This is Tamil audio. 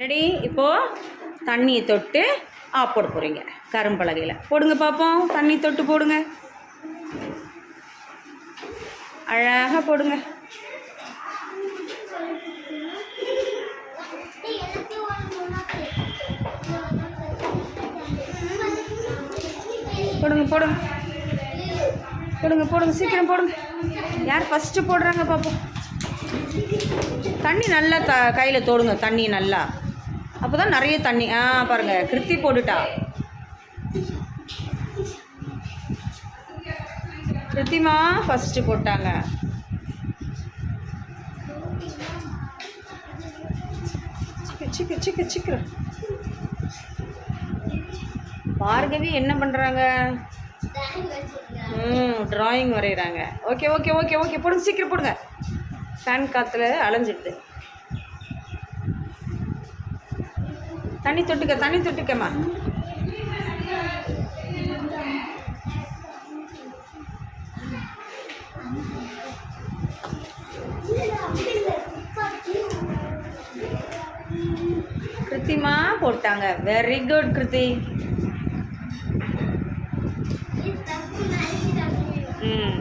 ரெடி இப்போது தண்ணியை தொட்டு ஆ போட போகிறீங்க கரும்பலகையில் போடுங்க பார்ப்போம் தண்ணி தொட்டு போடுங்க. அழகாக போடுங்க. போடுங்க போடுங்க. போடுங்க போடுங்க. சீக்கிரம் போடுங்க. யார் ஃபஸ்ட்டு போடுறாங்க பார்ப்போம் தண்ணி நல்லா த கையில் தொடுங்க. தண்ணி நல்லா. அப்போ தான் நிறைய தண்ணி ஆ பாருங்கள் கிருத்தி போட்டுட்டா. கிருத்திமா ஃபஸ்ட்டு போட்டாங்க. சீக்கிரம் சீக்கிரம் பார்கவி என்ன பண்ணுறாங்க ம் ட்ராயிங் வரைகிறாங்க ஓகே ஓகே ஓகே ஓகே போடுங்க சீக்கிரம் போடுங்க. ஃபேன் காற்றுல அலைஞ்சிடுது. தண்ணி தொட்டுக்க தண்ணி தொட்டுக்கம்மா. கிருத்திமா போட்டாங்க. Very good Kiruthi. ம்.